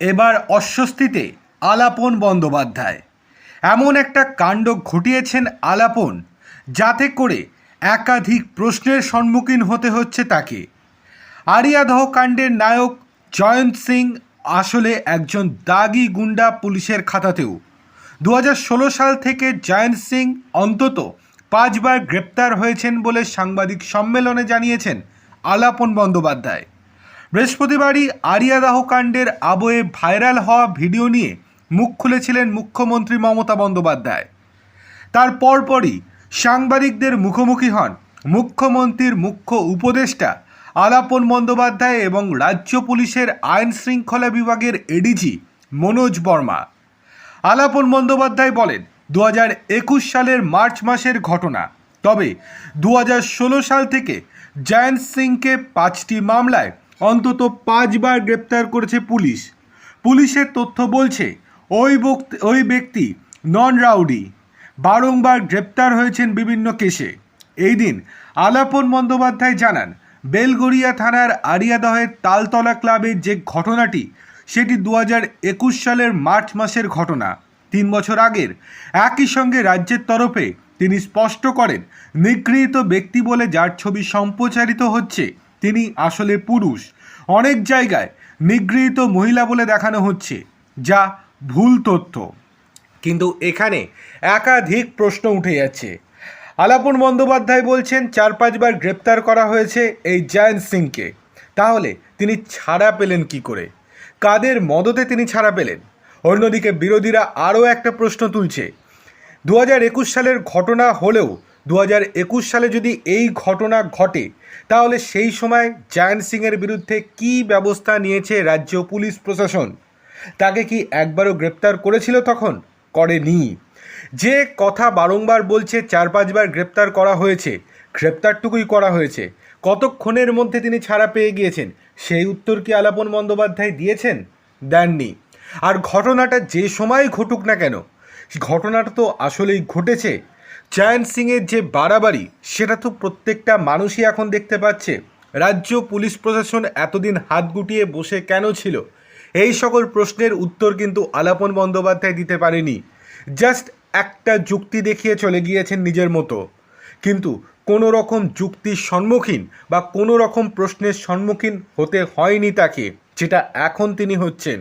এবার অস্বস্তিতে আলাপন বন্দ্যোপাধ্যায়। এমন একটা কাণ্ড ঘটিয়েছেন আলাপন, যাতে করে একাধিক প্রশ্নের সম্মুখীন হতে হচ্ছে তাকে। আরিয়াদহ কাণ্ডের নায়ক জয়ন্ত সিং আসলে একজন দাগি গুন্ডা পুলিশের খাতাতেও। দু হাজার ষোলো সাল থেকে জয়ন্ত সিং অন্তত পাঁচবার গ্রেপ্তার হয়েছেন বলে সাংবাদিক সম্মেলনে জানিয়েছেন আলাপন বন্দ্যোপাধ্যায়। বৃহস্পতিবারই আরিয়াদাহ কাণ্ডের আবহে ভাইরাল হওয়া ভিডিও নিয়ে মুখ খুলেছিলেন মুখ্যমন্ত্রী মমতা বন্দ্যোপাধ্যায়। তার পরপরই সাংবাদিকদের মুখোমুখি হন মুখ্যমন্ত্রীর মুখ্য উপদেষ্টা আলাপন বন্দ্যোপাধ্যায় এবং রাজ্য পুলিশের আইন শৃঙ্খলা বিভাগের এডিজি মনোজ বর্মা। আলাপন বন্দ্যোপাধ্যায় বলেন দু একুশ সালের মার্চ মাসের ঘটনা, তবে দু হাজার ষোলো সাল থেকে জয়ন্ত সিংকে পাঁচটি মামলায় অন্তত পাঁচবার গ্রেপ্তার করেছে পুলিশ। পুলিশের তথ্য বলছে, ওই ওই ব্যক্তি নন রাউডি বারংবার গ্রেপ্তার হয়েছেন বিভিন্ন কেসে। এই দিন আলাপন বন্দ্যোপাধ্যায় জানান, বেলগড়িয়া থানার আরিয়াদহের তালতলা ক্লাবের যে ঘটনাটি, সেটি দু একুশ সালের মার্চ মাসের ঘটনা। তিন বছর আগের একই সঙ্গে রাজ্যের তরফে তিনি স্পষ্ট করেন, নিগৃহীত ব্যক্তি বলে যার ছবি সম্প্রচারিত হচ্ছে তিনি আসলে পুরুষ। অনেক জায়গায় নিগৃহীত মহিলা বলে দেখানো হচ্ছে, যা ভুল তথ্য। কিন্তু এখানে একাধিক প্রশ্ন উঠে যাচ্ছে। আলাপন বন্দ্যোপাধ্যায় বলছেন, চার পাঁচবার গ্রেপ্তার করা হয়েছে এই জয়ন্ত সিংকে। তাহলে তিনি ছাড়া পেলেন কি করে? কাদের মদতে তিনি ছাড়া পেলেন? অন্যদিকে বিরোধীরা আরও একটা প্রশ্ন তুলছে। দু হাজার একুশ সালের ঘটনা হলেও দু হাজার একুশ সালে যদি এই ঘটনা ঘটে, তাহলে সেই সময় জয়ন্ত সিংয়ের বিরুদ্ধে কী ব্যবস্থা নিয়েছে রাজ্য পুলিশ প্রশাসন? তাকে কি একবারও গ্রেপ্তার করেছিল তখন? করেনি। যে কথা বারংবার বলছে, চার পাঁচবার গ্রেপ্তার করা হয়েছে, গ্রেপ্তারটুকুই করা হয়েছে। কতক্ষণের মধ্যে তিনি ছাড়া পেয়ে গিয়েছেন? সেই উত্তর কি আলাপন বন্দ্যোপাধ্যায় দিয়েছেন? দেননি। আর ঘটনাটা যে সময় ঘটুক না কেন, ঘটনাটা তো আসলেই ঘটেছে। জয়ন্ত সিংয়ের যে বাড়াবাড়ি, সেটা তো প্রত্যেকটা মানুষই এখন দেখতে পাচ্ছে। রাজ্য পুলিশ প্রশাসন এতদিন হাত গুটিয়ে বসে কেন ছিল? এই সকল প্রশ্নের উত্তর কিন্তু আলাপন বন্দ্যোপাধ্যায় দিতে পারেনি। জাস্ট একটা যুক্তি দেখিয়ে চলে গিয়েছেন নিজের মতো। কিন্তু কোনো রকম যুক্তির সম্মুখীন বা কোনো রকম প্রশ্নের সম্মুখীন হতে হয়নি তাকে, যেটা এখন তিনি হচ্ছেন।